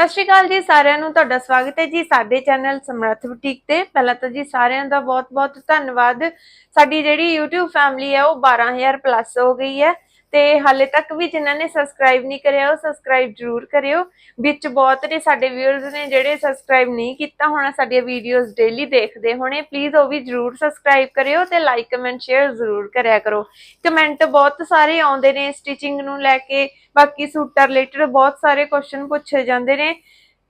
ਸਤਿ ਸ਼੍ਰੀ ਅਕਾਲ ਜੀ, ਸਾਰਿਆਂ ਨੂੰ ਤੁਹਾਡਾ ਸਵਾਗਤ ਹੈ ਜੀ ਸਾਡੇ ਚੈਨਲ ਸਮਰੱਥ ਬੁਟੀਕ ਤੇ। ਪਹਿਲਾਂ ਤਾਂ ਜੀ ਸਾਰਿਆਂ ਦਾ ਬਹੁਤ-ਬਹੁਤ ਧੰਨਵਾਦ। ਸਾਡੀ ਜਿਹੜੀ YouTube ਫੈਮਿਲੀ ਹੈ ਉਹ 12000 ਪਲੱਸ ਹੋ ਗਈ ਹੈ। ਤੇ ਹਾਲੇ ਤੱਕ ਵੀ ਜਿਨ੍ਹਾਂ ਨੇ ਸਬਸਕ੍ਰਾਈਬ ਨਹੀਂ ਕਰਿਆ, ਉਹ ਸਬਸਕ੍ਰਾਈਬ ਜ਼ਰੂਰ ਕਰਿਓ। ਵਿੱਚ ਬਹੁਤ ਨੇ ਸਾਡੇ ਵਿਊਅਰਸ ਨੇ ਜਿਹੜੇ ਸਬਸਕ੍ਰਾਈਬ ਨਹੀਂ ਕੀਤਾ ਹੋਣਾ, ਸਾਡੀਆਂ ਵੀਡੀਓਜ਼ ਡੇਲੀ ਦੇਖਦੇ ਹੋਣੇ ਪਲੀਜ਼ ਉਹ ਵੀ ਜ਼ਰੂਰ ਸਬਸਕ੍ਰਾਈਬ ਕਰਿਓ ਤੇ ਲਾਈਕ ਕਮੈਂਟ ਸ਼ੇਅਰ ਜ਼ਰੂਰ ਕਰਿਆ ਕਰੋ। ਕਮੈਂਟ ਬਹੁਤ ਸਾਰੇ ਆਉਂਦੇ ਨੇ ਸਟਿਚਿੰਗ ਨੂੰ ਲੈ ਕੇ, ਬਾਕੀ ਸੂਟਾਂ ਰਿਲੇਟਡ ਬਹੁਤ ਸਾਰੇ ਕੁਐਸਚਨ ਪੁੱਛੇ ਜਾਂਦੇ ਨੇ।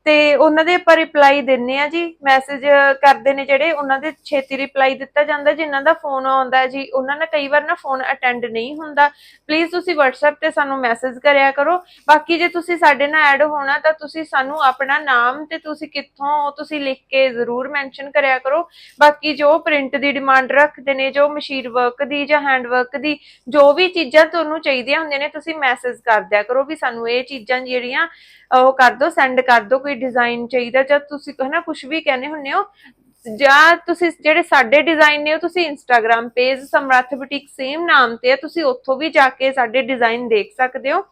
ਤੇ ਉਹਨਾਂ ਦੇ ਆਪਾਂ ਰਿਪਲਾਈ ਦਿੰਨੇ ਆ ਜੀ ਮੈਸੇਜ ਕਰਦੇ ਨੇ ਜਿਹੜੇ, ਉਹਨਾਂ ਦੇ ਛੇਤੀ ਰਿਪਲਾਈ ਦਿੱਤਾ ਜਾਂਦਾ, ਜਿਨ੍ਹਾਂ ਦਾ ਫੋਨ ਆਉਂਦਾ ਜੀ, ਉਹਨਾਂ ਦਾ ਕਈ ਵਾਰ ਨਾ ਫੋਨ ਅਟੈਂਡ ਨਹੀਂ ਹੁੰਦਾ। ਪਲੀਜ਼ ਤੁਸੀਂ WhatsApp ਤੇ ਸਾਨੂੰ ਮੈਸੇਜ ਕਰਿਆ ਕਰੋ। ਬਾਕੀ ਜੇ ਤੁਸੀਂ ਸਾਡੇ ਨਾਲ ਐਡ ਹੋਣਾ, ਤਾਂ ਤੁਸੀਂ ਸਾਨੂੰ ਆਪਣਾ ਨਾਮ ਤੇ ਤੁਸੀਂ ਕਿੱਥੋਂ ਹੋ ਤੁਸੀਂ ਲਿਖ ਕੇ ਜ਼ਰੂਰ ਮੈਂਸ਼ਨ ਕਰਿਆ ਕਰੋ। ਬਾਕੀ ਜੋ ਪ੍ਰਿੰਟ ਦੀ ਡਿਮਾਂਡ ਰੱਖਦੇ ਨੇ, ਜੋ ਮਸ਼ੀਨ ਵਰਕ ਦੀ ਜਾਂ ਹੈਂਡ ਵਰਕ ਦੀ, ਜੋ ਵੀ ਚੀਜ਼ਾਂ ਤੁਹਾਨੂੰ ਚਾਹੀਦੀਆਂ ਹੁੰਦੀਆਂ ਨੇ, ਤੁਸੀਂ ਮੈਸੇਜ ਕਰ ਦਿਆ ਕਰੋ ਵੀ ਸਾਨੂੰ ਇਹ ਚੀਜ਼ਾਂ ਜਿਹੜੀਆਂ, ਉਹ ਕਰ ਦਿਓ ਸੈਂਡ ਕਰ ਦਿਓ ਕੋਈ ਡਿਜ਼ਾਈਨ ਚਾਹੀਦਾ, ਜਾਂ ਤੁਸੀਂ ਹਨਾ ਕੁਝ ਵੀ ਕਹਿੰਦੇ ਹੁੰਨੇ ਹੋ, ਜਾਂ ਤੁਸੀਂ ਜਿਹੜੇ ਸਾਡੇ ਡਿਜ਼ਾਈਨ ਨੇ ਉਹ ਤੁਸੀਂ Instagram page Samarth boutique same ਨਾਮ ਤੇ ਹੈ ਤੁਸੀਂ ਉੱਥੋਂ ਵੀ ਜਾ ਕੇ ਸਾਡੇ ਡਿਜ਼ਾਈਨ ਦੇਖ ਸਕਦੇ ਹੋ।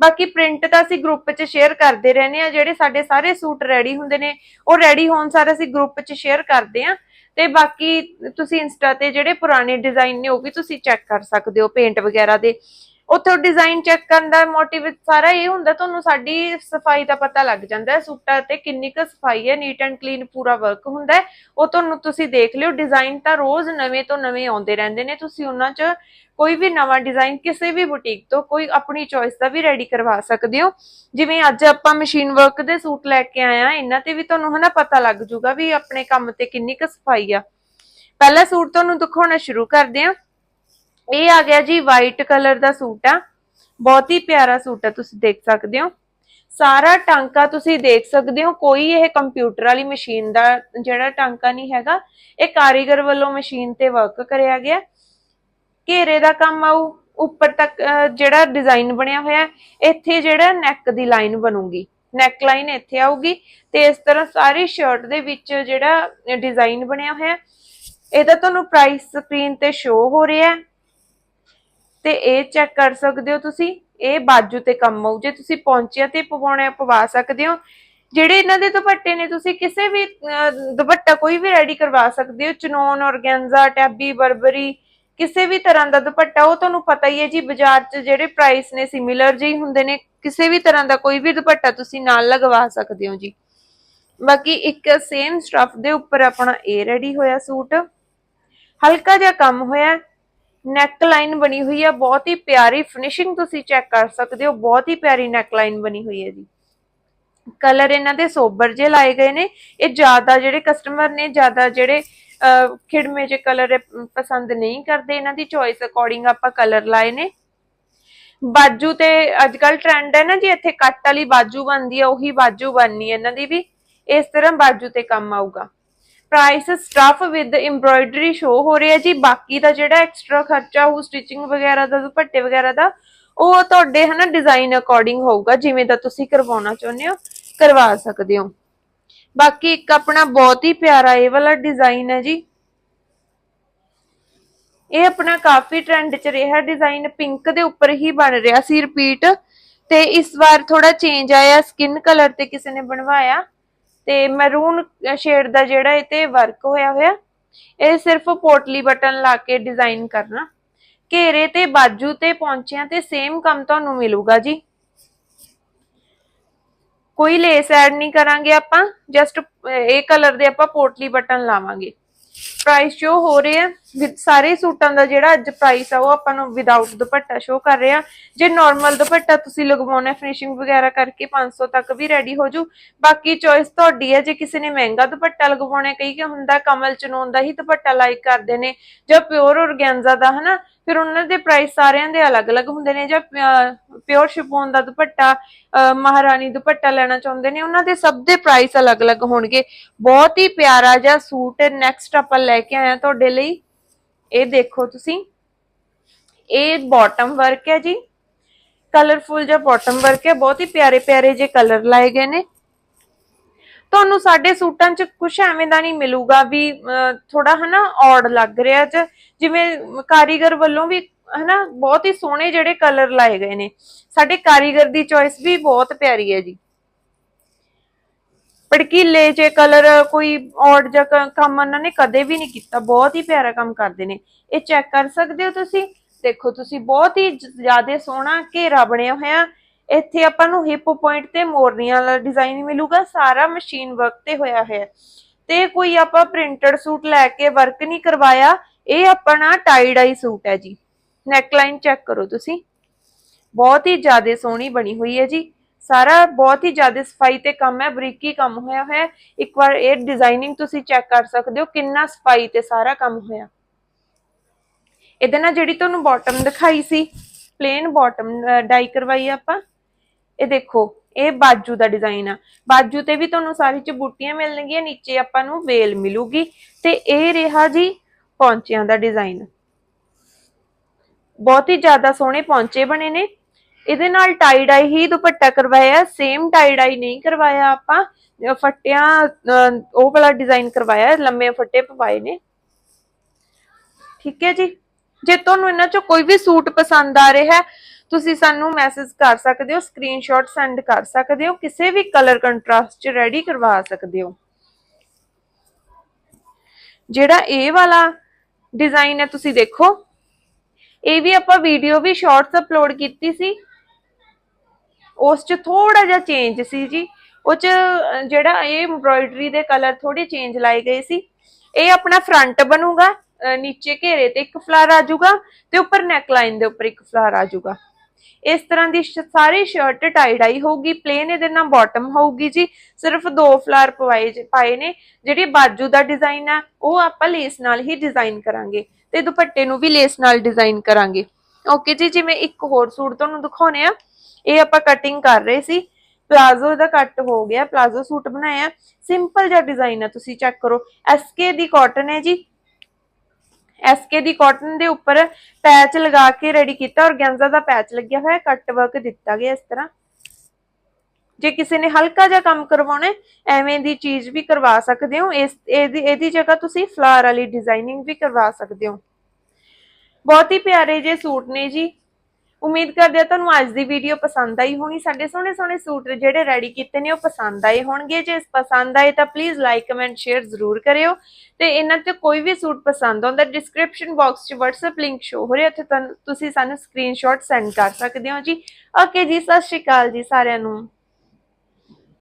ਬਾਕੀ ਪ੍ਰਿੰਟ ਤਾਂ ਅਸੀਂ ਗਰੁੱਪ 'ਚ ਸ਼ੇਅਰ ਕਰਦੇ ਰਹਿੰਦੇ ਆ ਜਿਹੜੇ ਸਾਡੇ ਸਾਰੇ ਸੂਟ ਰੈਡੀ ਹੁੰਦੇ ਨੇ, ਉਹ ਰੈਡੀ ਹੋਣ ਸਾਰ ਅਸੀਂ ਗਰੁੱਪ 'ਚ ਸ਼ੇਅਰ ਕਰਦੇ ਆ ਤੇ ਬਾਕੀ ਤੁਸੀਂ ਇੰਸਟਾ ਤੇ ਜਿਹੜੇ ਪੁਰਾਣੇ ਡਿਜ਼ਾਈਨ ਨੇ, ਉਹ ਵੀ ਤੁਸੀਂ ਚੈੱਕ ਕਰ ਸਕਦੇ ਹੋ ਪੇਂਟ ਵਗੈਰਾ ਦੇ। ਉੱਥੋਂ ਡਿਜ਼ਾਈਨ ਚੈੱਕ ਕਰਨ ਦਾ ਮੋਟਿਵ ਸਾਰਾ ਇਹ ਹੁੰਦਾ, ਤੁਹਾਨੂੰ ਸਾਡੀ ਸਫ਼ਾਈ ਦਾ ਪਤਾ ਲੱਗ ਜਾਂਦਾ ਹੈ, ਸੂਟਾਂ ਤੇ ਕਿੰਨੀ ਕੁ ਸਫ਼ਾਈ ਹੈ ਨੀਟ ਐਂਡ ਕਲੀਨ ਪੂਰਾ ਵਰਕ ਹੁੰਦਾ ਹੈ। ਉਹ ਤੁਹਾਨੂੰ ਤੁਸੀਂ ਦੇਖ ਲਿਓ ਡਿਜ਼ਾਈਨ ਤਾਂ ਰੋਜ਼ ਨਵੇਂ ਤੋਂ ਨਵੇਂ ਆਉਂਦੇ ਰਹਿੰਦੇ ਨੇ, ਤੁਸੀਂ ਉਹਨਾਂ 'ਚ ਕੋਈ ਵੀ ਨਵਾਂ ਡਿਜ਼ਾਈਨ ਕਿਸੇ ਵੀ ਬੁਟੀਕ ਤੋਂ ਕੋਈ ਆਪਣੀ ਚੋਇਸ ਦਾ ਵੀ ਰੈਡੀ ਕਰਵਾ ਸਕਦੇ ਹੋ। ਜਿਵੇਂ ਅੱਜ ਆਪਾਂ ਮਸ਼ੀਨ ਵਰਕ ਦੇ ਸੂਟ ਲੈ ਕੇ ਆਏ ਆ ਇਹਨਾਂ ਤੇ ਵੀ ਤੁਹਾਨੂੰ ਹਨਾ ਪਤਾ ਲੱਗ ਜੂਗਾ ਵੀ ਆਪਣੇ ਕੰਮ ਤੇ ਕਿੰਨੀ ਕੁ ਸਫ਼ਾਈ ਆ। ਪਹਿਲਾ ਸੂਟ ਤੁਹਾਨੂੰ ਦਿਖਾਉਣਾ ਸ਼ੁਰੂ ਕਰਦੇ ਆ ਇਹ ਆ ਗਿਆ ਜੀ ਵਾਈਟ ਕਲਰ ਦਾ ਸੂਟ ਆ। ਬਹੁਤ ਹੀ ਪਿਆਰਾ ਸੂਟ ਆ, ਤੁਸੀਂ ਦੇਖ ਸਕਦੇ ਹੋ। ਸਾਰਾ ਟਾਂਕਾ ਤੁਸੀਂ ਦੇਖ ਸਕਦੇ ਹੋ, ਕੋਈ ਇਹ ਕੰਪਿਊਟਰ ਵਾਲੀ ਮਸ਼ੀਨ ਦਾ ਜਿਹੜਾ ਟਾਂਕਾ ਨਹੀਂ ਹੈਗਾ, ਇਹ ਕਾਰੀਗਰ ਵੱਲੋਂ ਮਸ਼ੀਨ ਤੇ ਵਰਕ ਕਰਿਆ ਗਿਆ। ਘੇਰੇ ਦਾ ਕੰਮ ਆਊ, ਉੱਪਰ ਤੱਕ ਜਿਹੜਾ ਡਿਜ਼ਾਈਨ ਬਣਿਆ ਹੋਇਆ, ਇੱਥੇ ਜਿਹੜਾ ਨੈਕ ਦੀ ਲਾਈਨ ਬਣੂਗੀ। ਨੈਕ ਲਾਈਨ ਇੱਥੇ ਆਊਗੀ ਤੇ ਇਸ ਤਰ੍ਹਾਂ ਸਾਰੀ ਸ਼ਰਟ ਦੇ ਵਿੱਚ ਜਿਹੜਾ ਡਿਜ਼ਾਈਨ ਬਣਿਆ ਹੋਇਆ, ਇਹਦਾ ਤੁਹਾਨੂੰ ਪ੍ਰਾਈਸ ਸਕਰੀਨ ਤੇ ਸ਼ੋ ਹੋ ਰਿਹਾ। ਹੈ ਤੇ ਇਹ ਚੈੱਕ ਕਰ ਸਕਦੇ ਹੋ ਤੁਸੀਂ, ਇਹ ਬਾਜੂ ਤੇ ਕੰਮ ਆਊ। ਜੇ ਤੁਸੀਂ ਪੌਂਚਿਆਂ ਤੇ ਪਵਾਉਣੇ ਪਵਾ ਸਕਦੇ ਹੋ। ਜਿਹੜੇ ਇਹਨਾਂ ਦੇ ਦੁਪੱਟੇ ਨੇ, ਤੁਸੀਂ ਕਿਸੇ ਵੀ ਦੁਪੱਟਾ ਕੋਈ ਵੀ ਰੈਡੀ ਕਰਵਾ ਸਕਦੇ ਹੋ। ਚਨੋਨ, ਔਰਗੈਂਜ਼ਾ, ਟੈਬੀ, ਬਰਬਰੀ, ਕਿਸੇ ਵੀ ਤਰ੍ਹਾਂ ਦਾ ਦੁਪੱਟਾ, ਉਹ ਤੁਹਾਨੂੰ ਪਤਾ ਹੀ ਹੈ ਜੀ, ਬਾਜ਼ਾਰ 'ਚ ਜਿਹੜੇ ਪ੍ਰਾਈਸ ਨੇ ਸਿਮਿਲਰ ਜਿਹੀ ਹੁੰਦੇ ਨੇ, ਕਿਸੇ ਵੀ ਤਰ੍ਹਾਂ ਦਾ ਕੋਈ ਵੀ ਦੁਪੱਟਾ ਤੁਸੀਂ ਨਾਲ ਲਗਵਾ ਸਕਦੇ ਹੋ ਜੀ। ਬਾਕੀ ਇੱਕ ਸੇਮ ਸਟਫ ਦੇ ਉੱਪਰ ਆਪਣਾ ਇਹ ਰੈਡੀ ਹੋਇਆ ਸੂਟ। ਹਲਕਾ ਜਿਹਾ ਕੰਮ ਹੋਇਆ। ਨੈਕ ਲਾਈਨ ਬਣੀ ਹੋਈ ਹੈ ਬਹੁਤ ਹੀ ਪਿਆਰੀ ਫਿਨਿਸ਼ਿੰਗ ਤੁਸੀਂ ਚੈੱਕ ਕਰ ਸਕਦੇ ਹੋ, ਬਹੁਤ ਹੀ ਪਿਆਰੀ ਨੈਕ ਲਾਈਨ ਬਣੀ ਹੋਈ ਹੈ ਜੀ। ਕਲਰ ਇਹਨਾਂ ਦੇ ਸੋਬਰ ਜੇ ਲਾਏ ਗਏ ਨੇ, ਇਹ ਜ਼ਿਆਦਾ ਜਿਹੜੇ ਕਸਟਮਰ ਨੇ, ਜ਼ਿਆਦਾ ਜਿਹੜੇ ਖਿੜਮੇ ਜੇ ਕਲਰ ਪਸੰਦ ਨਹੀਂ ਕਰਦੇ ਇਹਨਾਂ ਦੀ ਚੋਇਸ ਅਕੋਰਡਿੰਗ ਆਪਾਂ ਕਲਰ ਲਾਏ ਨੇ। ਬਾਜੂ ਤੇ ਅੱਜ ਕੱਲ ਟ੍ਰੈਂਡ ਹੈ ਨਾ ਜੀ, ਇੱਥੇ ਕੱਟ ਵਾਲੀ ਬਾਜੂ ਬਣਦੀ ਹੈ ਉਹੀ ਬਾਜੂ ਬਣਨੀ ਹੈ ਇਹਨਾਂ ਦੀ ਵੀ। ਇਸ ਤਰ੍ਹਾਂ ਬਾਜੂ ਤੇ ਕੰਮ ਆਊਗਾ। Price stuff with embroidery show ਹੋ ਰਿਹਾ ਜੀ। ਬਾਕੀ ਦਾ ਜਿਹੜਾ ਐਕਸਟਰਾ ਖਰਚਾ ਉਹ ਸਟਿਚਿੰਗ ਵਗੈਰਾ ਦਾ, ਦੁਪੱਟੇ ਵਗੈਰਾ ਦਾ, ਉਹ ਤੁਹਾਡੇ ਹਨਾ ਡਿਜ਼ਾਈਨ ਅਕੋਰਡਿੰਗ ਹੋਊਗਾ। ਜਿਵੇਂ ਦਾ ਤੁਸੀਂ ਕਰਵਾਉਣਾ ਚਾਹੁੰਦੇ ਹੋ, ਕਰਵਾ ਸਕਦੇ ਹੋ। ਬਾਕੀ ਇੱਕ ਆਪਣਾ ਬਹੁਤ ਹੀ ਪਿਆਰਾ ਇਹ ਵਾਲਾ ਡਿਜ਼ਾਈਨ ਹੈ ਜੀ। ਇਹ ਆਪਣਾ ਕਾਫੀ ਟ੍ਰੈਂਡ 'ਚ ਰਿਹਾ ਡਿਜ਼ਾਈਨ ਪਿੰਕ ਦੇ ਉੱਪਰ ਹੀ ਬਣ ਰਿਹਾ ਸੀ ਰਿਪੀਟ ਤੇ ਇਸ ਵਾਰ ਥੋੜਾ ਚੇਂਜ ਆਇਆ। ਸਕਿਨ ਕਲਰ ਤੇ ਕਿਸੇ ਨੇ ਬਣਵਾਇਆ। ਤੇ ਮੈਰੂਨ ਸ਼ੇਡ ਦਾ ਜਿਹੜਾ ਇਹ ਤੇ ਵਰਕ ਹੋਇਆ ਹੋਇਆ, ਇਹ ਸਿਰਫ ਪੋਟਲੀ ਬਟਨ ਲਾ ਕੇ ਡਿਜ਼ਾਈਨ ਕਰਨਾ। ਘੇਰੇ ਤੇ ਬਾਜੂ ਤੇ ਪੌਂਚਿਆਂ ਤੇ ਸੇਮ ਕੰਮ ਤੁਹਾਨੂੰ ਮਿਲੂਗਾ ਜੀ। ਕੋਈ ਲੇਸ ਐਡ ਨਹੀਂ ਕਰਾਂਗੇ ਆਪਾਂ ਜਸਟ ਇਹ ਕਲਰ ਦੇ ਆਪਾਂ ਪੋਟਲੀ ਬਟਨ ਲਾਵਾਂਗੇ। ਪ੍ਰਾਈਸ ਸ਼ੋ ਹੋ ਰਹੇ ਆ। ਸਾਰੇ ਸੂਟਾਂ ਦਾ ਜਿਹੜਾ ਅੱਜ ਪ੍ਰਾਈਸ ਆ, ਉਹ ਆਪਾਂ ਨੂੰ ਵਿਦਆਊਟ ਦੁਪੱਟਾ ਸ਼ੋ ਕਰ ਰਿਹਾ ਜੇ ਨਾਰਮਲ ਦੁਪੱਟਾ ਤੁਸੀਂ ਲਗਵਾਉਣਾ ਫਿਨਿਸ਼ਿੰਗ ਵਗੈਰਾ ਕਰਕੇ 500 ਤੱਕ ਵੀ ਰੈਡੀ ਹੋ ਜੂ ਬਾਕੀ ਚੋਇਸ ਤੁਹਾਡੀ ਹੈ, ਜੇ ਕਿਸੇ ਨੇ ਮਹਿੰਗਾ ਦੁਪੱਟਾ ਲਗਵਾਉਣਾ ਕਈ ਕਿ ਹੁੰਦਾ ਕਮਲ ਚਨੋਨ ਦਾ ਹੀ ਦੁਪੱਟਾ ਲਾਈਕ ਕਰਦੇ ਨੇ ਜਾਂ ਪਿਓਰ ਔਰਗੈਂਜ਼ਾ ਦਾ, ਹਨਾ? ਫਿਰ ਉਹਨਾਂ ਦੇ ਪ੍ਰਾਈਸ ਸਾਰਿਆਂ ਦੇ ਅਲੱਗ-ਅਲੱਗ ਹੁੰਦੇ ਨੇ ਜਾਂ ਪਿਓਰ ਸ਼ਿਫੋਨ ਦਾ ਦੁਪੱਟਾ ਮਹਾਰਾਣੀ ਦੁਪੱਟਾ ਲੈਣਾ ਚਾਹੁੰਦੇ ਨੇ, ਉਹਨਾਂ ਦੇ ਸਭ ਦੇ ਪ੍ਰਾਈਸ ਅਲੱਗ-ਅਲੱਗ ਹੋਣਗੇ। ਬਹੁਤ ਹੀ ਪਿਆਰਾ ਜਿਹਾ ਸੂਟ ਨੈਕਸਟ ਆਪਾਂ ਲੈ ਕੇ ਆਏ ਤੁਹਾਡੇ ਲਈ। ਇਹ ਦੇਖੋ ਤੁਸੀਂ। ਇਹ ਬਾਟਮ ਵਰਕ ਹੈ ਜੀ। ਕਲਰਫੁਲ ਜਿਹਾ ਬਾਟਮ ਵਰਕ ਹੈ। ਬਹੁਤ ਹੀ ਪਿਆਰੇ ਪਿਆਰੇ ਜੇ ਕਲਰ ਲਾਏ ਗਏ ਨੇ। ਤੁਹਾਨੂੰ ਸਾਡੇ ਸੂਟਾਂ 'ਚ ਕੁਝ ਐਵੇਂ ਦਾ ਨਹੀਂ ਮਿਲੂਗਾ ਵੀ ਥੋੜਾ ਹਨਾ ਔਡ ਲੱਗ ਰਿਹਾ ਚ ਜਿਵੇਂ ਕਾਰੀਗਰ ਵੱਲੋਂ ਵੀ ਹਨਾ ਬਹੁਤ ਹੀ ਸੋਹਣੇ ਜਿਹੜੇ ਕਲਰ ਲਾਏ ਗਏ ਨੇ। ਸਾਡੇ ਕਾਰੀਗਰ ਦੀ ਚੋਇਸ ਵੀ ਬਹੁਤ ਪਿਆਰੀ ਹੈ ਜੀ। ਭੜਕੀਲੇ ਜੇ ਕਲਰ ਕੋਈ ਔਡ ਜਿਹਾ ਕ- ਕੰਮ ਉਹਨਾਂ ਨੇ ਕਦੇ ਵੀ ਨਹੀਂ ਕੀਤਾ, ਬਹੁਤ ਹੀ ਪਿਆਰਾ ਕੰਮ ਕਰਦੇ ਨੇ। ਇਹ ਚੈੱਕ ਕਰ ਸਕਦੇ ਹੋ ਤੁਸੀਂ? ਦੇਖੋ ਤੁਸੀਂ ਬਹੁਤ ਹੀ ਜ਼ਿਆਦਾ ਸੋਹਣਾ ਘੇਰਾ ਬਣਿਆ ਹੋਇਆ। ਇੱਥੇ ਆਪਾਂ ਨੂੰ ਹਿਪ ਪੁਆਇੰਟ ਤੇ ਮੋਰਨੀਆਂ ਵਾਲਾ ਡਿਜ਼ਾਈਨ ਮਿਲੂਗਾ, ਸਾਰਾ ਮਸ਼ੀਨ ਵਰਕ ਤੇ ਹੋਇਆ ਹੋਇਆ। ਤੇ ਕੋਈ ਆਪਾਂ ਪ੍ਰਿੰਟਡ ਸੂਟ ਲੈ ਕੇ ਵਰਕ ਨਹੀਂ ਕਰਵਾਇਆ, ਇਹ ਆਪਣਾ ਟਾਈ ਡਾਈ ਸੂਟ ਹੈ ਜੀ। ਨੈਕਲਾਈਨ ਚੈੱਕ ਕਰੋ ਤੁਸੀਂ। ਬਹੁਤ ਹੀ ਜ਼ਿਆਦਾ ਸੋਹਣੀ ਬਣੀ ਹੋਈ ਹੈ ਜੀ। ਸਾਰਾ ਬਹੁਤ ਹੀ ਜ਼ਿਆਦਾ ਸਫ਼ਾਈ ਤੇ ਕੰਮ ਹੈ, ਬਰੀਕੀ ਕੰਮ ਹੋਇਆ ਹੋਇਆ ਇੱਕ ਵਾਰ ਇਹ ਡਿਜ਼ਾਈਨਿੰਗ ਤੁਸੀਂ ਚੈੱਕ ਕਰ ਸਕਦੇ ਹੋ ਕਿੰਨਾ ਸਫ਼ਾਈ ਤੇ ਸਾਰਾ ਕੰਮ ਹੋਇਆ। ਇਹਦੇ ਨਾਲ ਜਿਹੜੀ ਤੁਹਾਨੂੰ ਬਾਟਮ ਦਿਖਾਈ ਸੀ ਪਲੇਨ ਬਾਟਮ ਡਾਈ ਕਰਵਾਈ ਆਪਾਂ। ਇਹ ਦੇਖੋ, ਇਹ ਬਾਜੂ ਦਾ ਡਿਜ਼ਾਈਨ ਆ। ਬਾਜੂ ਤੇ ਵੀ ਤੁਹਾਨੂੰ ਸਾਰੀ ਚ ਬੂਟੀਆਂ ਮਿਲਣਗੀਆਂ, ਨੀਚੇ ਆਪਾਂ ਨੂੰ ਵੇਲ ਮਿਲੂਗੀ ਤੇ ਇਹ ਰਿਹਾ ਜੀ ਪੌਂਚਿਆਂ ਦਾ ਡਿਜ਼ਾਈਨ ਬਹੁਤ ਹੀ ਜ਼ਿਆਦਾ ਸੋਹਣੇ ਪੌਂਚੇ ਬਣੇ ਨੇ। ਇਹਦੇ ਨਾਲ ਟਾਈ ਡਾਈ ਹੀ, ਦੁਪੱਟਾ ਕਰਵਾਇਆ ਸੇਮ ਟਾਈ ਡਾਈ ਨਹੀਂ ਕਰਵਾਇਆ ਆਪਾਂ। ਅਹ ਫੱਟਿਆਂ ਉਹ ਵਾਲਾ ਡਿਜ਼ਾਈਨ ਕਰਵਾਇਆ, ਲੰਮੇ ਫੱਟੇ ਪਵਾਏ ਨੇ। ਠੀਕ ਹੈ ਜੀ? ਜੇ ਤੁਹਾਨੂੰ ਇਹਨਾਂ ਚੋਂ ਕੋਈ ਵੀ ਸੂਟ ਪਸੰਦ ਆ ਰਿਹਾ ਹੈ ਤੁਸੀਂ ਸਾਨੂੰ ਮੈਸੇਜ ਕਰ ਸਕਦੇ ਹੋ ਸਕਰੀਨਸ਼ਾਟ ਸੈਂਡ ਕਰ ਸਕਦੇ ਹੋ, ਕਿਸੇ ਵੀ ਕਲਰ ਕੰਟਰਾਸਟ ਚ ਰੈਡੀ ਕਰਵਾ ਸਕਦੇ ਹੋ। ਜਿਹੜਾ ਇਹ ਵਾਲਾ ਡਿਜ਼ਾਈਨ ਹੈ, ਤੁਸੀਂ ਦੇਖੋ। ਇਹ ਵੀ ਆਪਾਂ ਵੀਡੀਓ ਵੀ ਸ਼ਾਰਟਸ ਅਪਲੋਡ ਕੀਤੀ ਸੀ। ਉਸ ਚ ਥੋੜਾ ਜਿਹਾ ਚੇਂਜ ਸੀ ਜੀ। ਉਹ ਚ ਜਿਹੜਾ ਇਹ ਐਮਬ੍ਰੋਇਡਰੀ ਦੇ ਕਲਰ ਥੋੜੇ ਚੇਂਜ ਲਾਏ ਗਏ ਸੀ। ਇਹ ਆਪਣਾ ਫਰੰਟ ਬਣੂਗਾ ਨੀਚੇ ਘੇਰੇ ਤੇ ਇੱਕ ਫਲਾਰ ਆ ਜਾਊਗਾ ਤੇ ਉੱਪਰ ਨੈਕ ਲਾਈਨ ਦੇ ਉੱਪਰ ਇੱਕ ਫਲਾਰ ਆ ਜਾਊਗਾ। ਇਸ ਤਰ੍ਹਾਂ ਦੀ ਸਾਰੀ ਸ਼ਰਟ ਟਾਈ ਡਾਈ ਹੋਊਗੀ ਪਲੇਨ ਇਹਦੇ ਨਾਲ ਬਾਟਮ ਹੋਊਗੀ ਜੀ। ਸਿਰਫ ਦੋ ਫਲਾਰ ਪਵਾਏ ਪਾਏ ਨੇ, ਜਿਹੜੀ ਬਾਜੂ ਦਾ ਡਿਜ਼ਾਈਨ ਆ, ਉਹ ਆਪਾਂ ਲੇਸ ਨਾਲ ਹੀ ਡਿਜ਼ਾਈਨ ਕਰਾਂਗੇ ਤੇ ਦੁਪੱਟੇ ਨੂੰ ਵੀ ਲੇਸ ਨਾਲ ਡਿਜ਼ਾਈਨ ਕਰਾਂਗੇ। ਓਕੇ ਜੀ, ਜਿਵੇਂ ਇੱਕ ਹੋਰ ਸੂਟ ਤੁਹਾਨੂੰ ਦਿਖਾਉਣੇ ਆ। ਇਹ ਆਪਾਂ ਕਟਿੰਗ ਕਰ ਰਹੇ ਸੀ। ਪਲਾਜ਼ੋ ਦਾ ਕੱਟ ਹੋ ਗਿਆ ਪਲਾਜ਼ੋ ਸੂਟ ਬਣਾਇਆ। ਸਿੰਪਲ ਜਿਹਾ ਡਿਜ਼ਾਈਨ ਆ, ਤੁਸੀਂ ਚੈੱਕ ਕਰੋ। ਐਸਕੇ ਦੀ ਕਾਟਨ ਹੈ ਜੀ। ਐਸਕੇ ਦੀ ਕਾਟਨ ਦੇ ਉੱਪਰ ਪੈਚ ਲਗਾ ਕੇ ਰੈਡੀ ਕੀਤਾ ਔਰਗੈਂਜ਼ਾ ਦਾ ਪੈਚ ਲੱਗਿਆ ਹੋਇਆ ਕੱਟ ਵਰਕ ਦਿੱਤਾ ਗਿਆ ਇਸ ਤਰ੍ਹਾਂ। ਜੇ ਕਿਸੇ ਨੇ ਹਲਕਾ ਜਿਹਾ ਕੰਮ ਕਰਵਾਉਣਾ ਐਵੇਂ ਦੀ ਚੀਜ਼ ਵੀ ਕਰਵਾ ਸਕਦੇ ਹੋ। ਇਸ, ਇਹਦੀ ਇਹਦੀ ਜਗ੍ਹਾ ਤੁਸੀਂ ਫਲਾਰ ਵਾਲੀ ਡਿਜ਼ਾਈਨਿੰਗ ਵੀ ਕਰਵਾ ਸਕਦੇ ਹੋ। ਬਹੁਤ ਹੀ ਪਿਆਰੇ ਜੇ ਸੂਟ ਨੇ ਜੀ। ਉਮੀਦ ਕਰਦੇ ਹਾਂ ਤੁਹਾਨੂੰ ਅੱਜ ਦੀ ਵੀਡੀਓ ਪਸੰਦ ਆਈ ਹੋਣੀ। ਸਾਡੇ ਸੋਹਣੇ ਸੋਹਣੇ ਸੂਟ ਜਿਹੜੇ ਰੈਡੀ ਕੀਤੇ ਨੇ, ਉਹ ਪਸੰਦ ਆਏ ਹੋਣਗੇ। ਜੇ ਪਸੰਦ ਆਏ ਤਾਂ ਪਲੀਜ਼ ਲਾਈਕ ਕਮੈਂਟ ਸ਼ੇਅਰ ਜ਼ਰੂਰ ਕਰਿਓ। ਤੇ ਇਹਨਾਂ ਤੇ ਕੋਈ ਵੀ ਸੂਟ ਪਸੰਦ ਆਉਂਦਾ ਡਿਸਕ੍ਰਿਪਸ਼ਨ ਬਾਕਸ 'ਚ WhatsApp ਲਿੰਕ ਸ਼ੋ ਹੋ ਰਿਹਾ, ਉੱਥੇ ਤੁਹਾਨੂੰ ਤੁਸੀਂ ਸਾਨੂੰ ਸਕਰੀਨਸ਼ਾਟ ਸੈਂਡ ਕਰ ਸਕਦੇ ਹੋ ਜੀ। ਓਕੇ ਜੀ, ਸਤਿ ਸ਼੍ਰੀ ਅਕਾਲ ਜੀ ਸਾਰਿਆਂ ਨੂੰ।